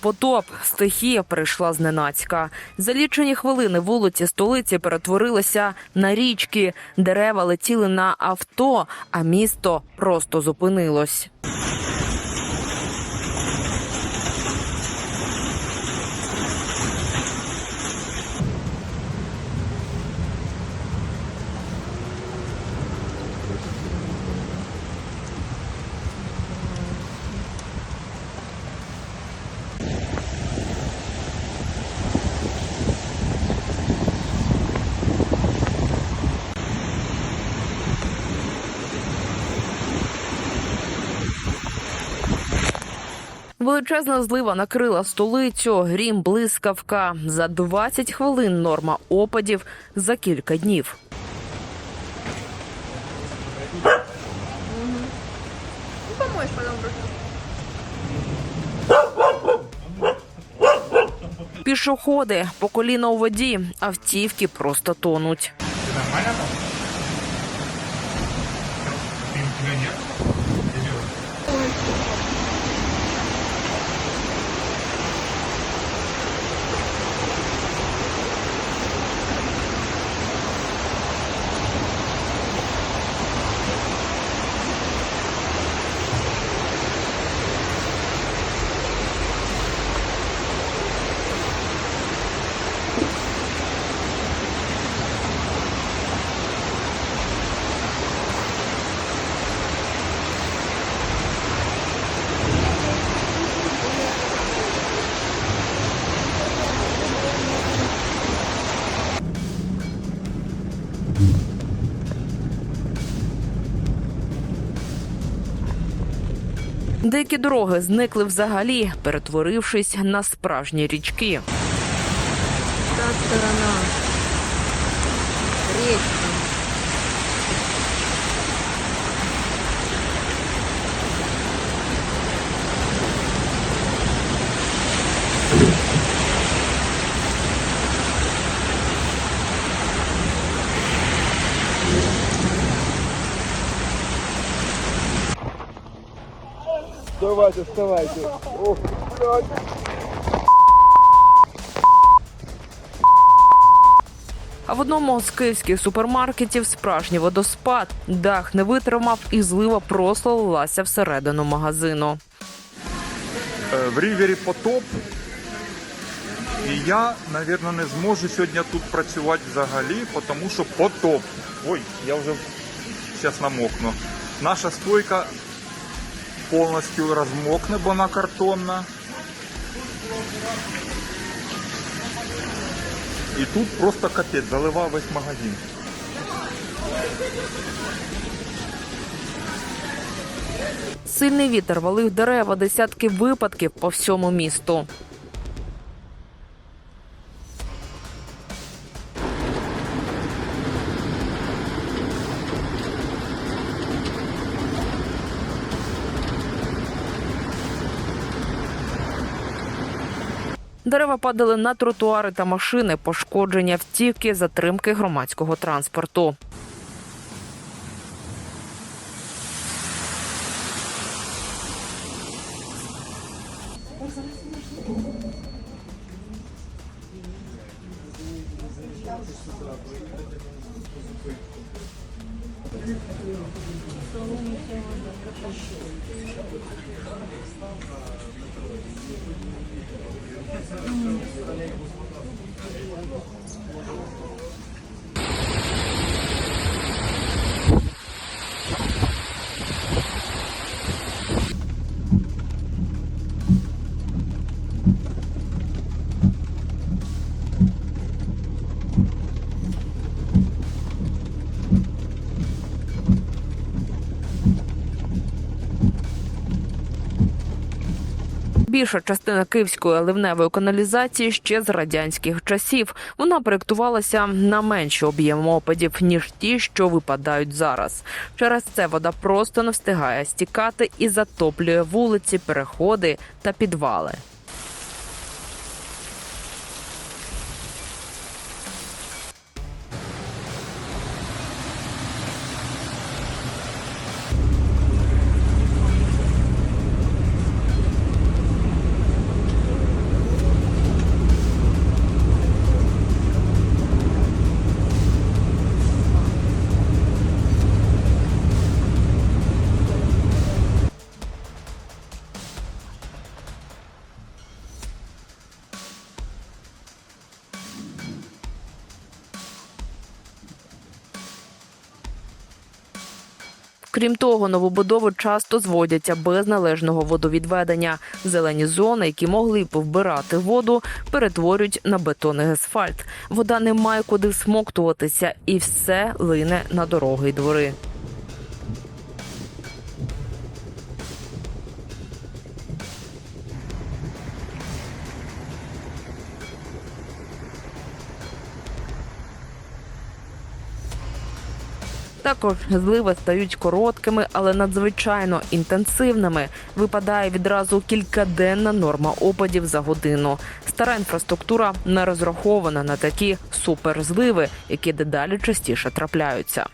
Потоп, стихія прийшла зненацька. За лічені хвилини вулиці столиці перетворилися на річки. Дерева летіли на авто, а місто просто зупинилось. Величезна злива накрила столицю, грім, блискавка. За 20 хвилин норма опадів за кілька днів. Пішоходи по коліна у воді, автівки просто тонуть. Нормально Деякі дороги зникли взагалі, перетворившись на справжні річки. Та сторона. Речка. Вставайте, вставайте. Ох, блядь. А в одному з київських супермаркетів справжній водоспад. Дах не витримав, і злива просто лилася всередину магазину. Е, в рівері потоп. І я, мабуть, не зможу сьогодні тут працювати взагалі, тому що потоп. Ой, я вже зараз намокну. Наша стойка повністю розмокне, бо вона картонна. І тут просто капець, заливав весь магазин. Сильний вітер валив дерева, десятки випадків по всьому місту. Дерева падали на тротуари та машини, пошкодження автівки, затримки громадського транспорту. Mm. Більша частина київської ливневої каналізації ще з радянських часів. Вона проєктувалася на менші об'єм опадів ніж ті, що випадають зараз. Через це вода просто не встигає стікати і затоплює вулиці, переходи та підвали. Крім того, новобудови часто зводяться без належного водовідведення. Зелені зони, які могли б вбирати воду, перетворюють на бетонний асфальт. Вода не має куди всмоктуватися, і все лине на дороги й двори. Також зливи стають короткими, але надзвичайно інтенсивними. Випадає відразу кількаденна норма опадів за годину. Стара інфраструктура не розрахована на такі суперзливи, які дедалі частіше трапляються.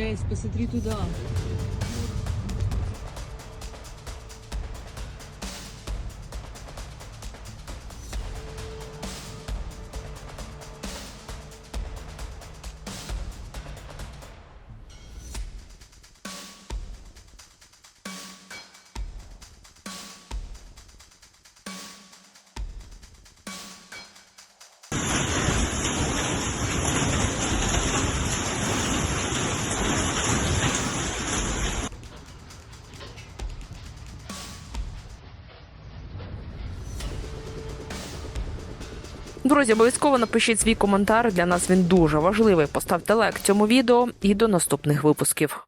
Жесть, посмотри туда. Друзі, обов'язково напишіть свій коментар. Для нас він дуже важливий. Поставте лайк цьому відео і до наступних випусків.